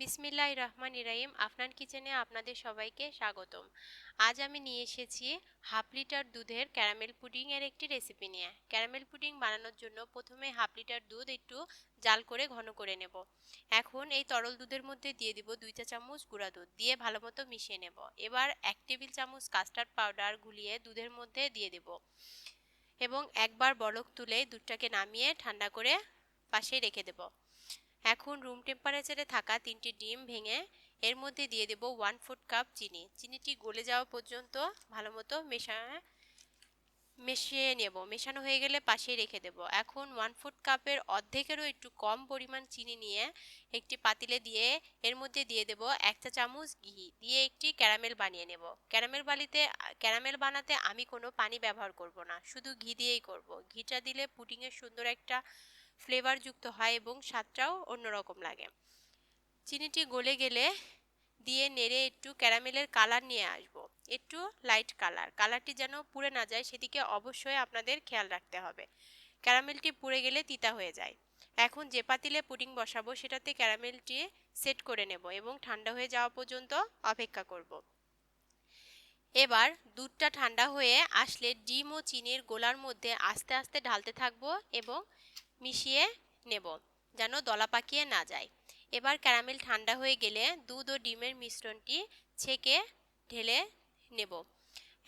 বিসমিল্লাহ রহমান ইরাহিম, আফনান কিচেনে আপনাদের সবাইকে স্বাগতম। আজ আমি নিয়ে এসেছি হাফ লিটার দুধের ক্যারামেল পুডিংয়ের একটি রেসিপি নিয়ে। ক্যারামেল পুডিং বানানোর জন্য প্রথমে হাফ লিটার দুধ একটু জাল করে ঘন করে নেব। এখন এই তরল দুধের মধ্যে দিয়ে দিব দুই চা চামচ গুঁড়া দুধ, দিয়ে ভালো মতো মিশিয়ে নেব। এবার এক টেবিল চামচ কাস্টার্ড পাউডার গুলিয়ে দুধের মধ্যে দিয়ে দেব। এবং একবার বলক তুলে দুধটাকে নামিয়ে ঠান্ডা করে পাশে রেখে দেব। এখন রুম টেম্পারেচারে থাকা তিনটি ডিম ভেঙে এর মধ্যে দিয়ে দেব ওয়ান ফুট কাপ চিনি। চিনিটি গলে যাওয়া পর্যন্ত ভালো মতো মেশা, মিশিয়ে নেব। মেশানো হয়ে গেলে পাশে রেখে দেব। এখন ওয়ান ফুট কাপের অর্ধেকেরও একটু কম পরিমাণ চিনি নিয়ে একটি পাতিলে দিয়ে এর মধ্যে দিয়ে দেব এক চা চামচ ঘি। দিয়ে একটি ক্যারামেল বানিয়ে নেব। ক্যারামেল বালিতে ক্যারামেল বানাতে আমি কোনো পানি ব্যবহার করব না। শুধু ঘি দিয়েই করব। ঘিটা দিলে পুডিংয়ের সুন্দর একটা ফ্লেভারযুক্ত হয় এবং স্বাদটাও অন্যরকম লাগে। চিনিটি গলে গেলে দিয়ে নেড়ে একটু ক্যারামেলের কালার নিয়ে আসব। একটু লাইট কালার। কালারটি যেন পুড়ে না যায় সেদিকে অবশ্যই আপনাদের খেয়াল রাখতে হবে। ক্যারামেলটি পুড়ে গেলে তিতা হয়ে যায়। এখন যে পাতিলে পুডিং বসাবো সেটাতে ক্যারামেলটি সেট করে নেব এবং ঠান্ডা হয়ে যাওয়া পর্যন্ত অপেক্ষা করব। এবার দুধটা ঠান্ডা হয়ে আসলে ডিম ও চিনির গোলার মধ্যে আস্তে আস্তে ঢালতে থাকব এবং মিশিয়ে নেব, যেন দলা পাকিয়ে না যায়। এবার ক্যারামেল ঠান্ডা হয়ে গেলে দুধ ও ডিমের মিশ্রণটি ছেঁকে ঢেলে নেব।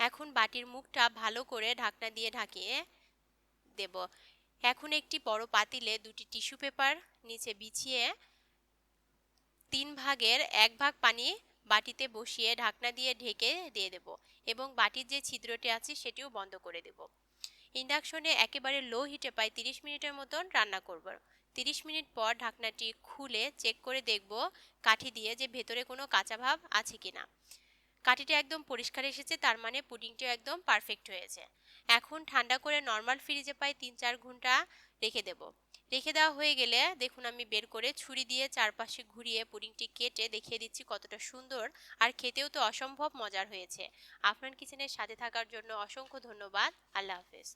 এখন বাটির মুখটা ভালো করে ঢাকনা দিয়ে ঢাকিয়ে দেব। এখন একটি বড় পাতিলে দুটি টিস্যু পেপার নিচে বিছিয়ে তিন ভাগের এক ভাগ পানি বাটিতে বসিয়ে ঢাকনা দিয়ে ঢেকে দিয়ে দেব এবং বাটির যে ছিদ্রটি আছে সেটিও বন্ধ করে দেব। ইন্ডাকশনে একেবারে লো হিটে প্রায় তিরিশ মিনিটের মতন রান্না করব। তিরিশ মিনিট পর ঢাকনাটি খুলে চেক করে দেখব কাঠি দিয়ে যে ভেতরে কোনো কাঁচা ভাব আছে কিনা। কাঠিটা একদম পরিষ্কার এসেছে, তার মানে পুডিংটিও একদম পারফেক্ট হয়েছে। এখন ঠান্ডা করে নর্মাল ফ্রিজে প্রায় তিন চার ঘণ্টা রেখে দেব। রেখে দেওয়া হয়ে গেলে দেখুন আমি বের করে ছুরি দিয়ে চারপাশে ঘুরিয়ে পুডিংটি কেটে দেখিয়ে দিচ্ছি কতটা সুন্দর আর খেতেও তো অসম্ভব মজার হয়েছে। আপনার কিচেনের সাথে থাকার জন্য অসংখ্য ধন্যবাদ। আল্লাহ হাফেজ।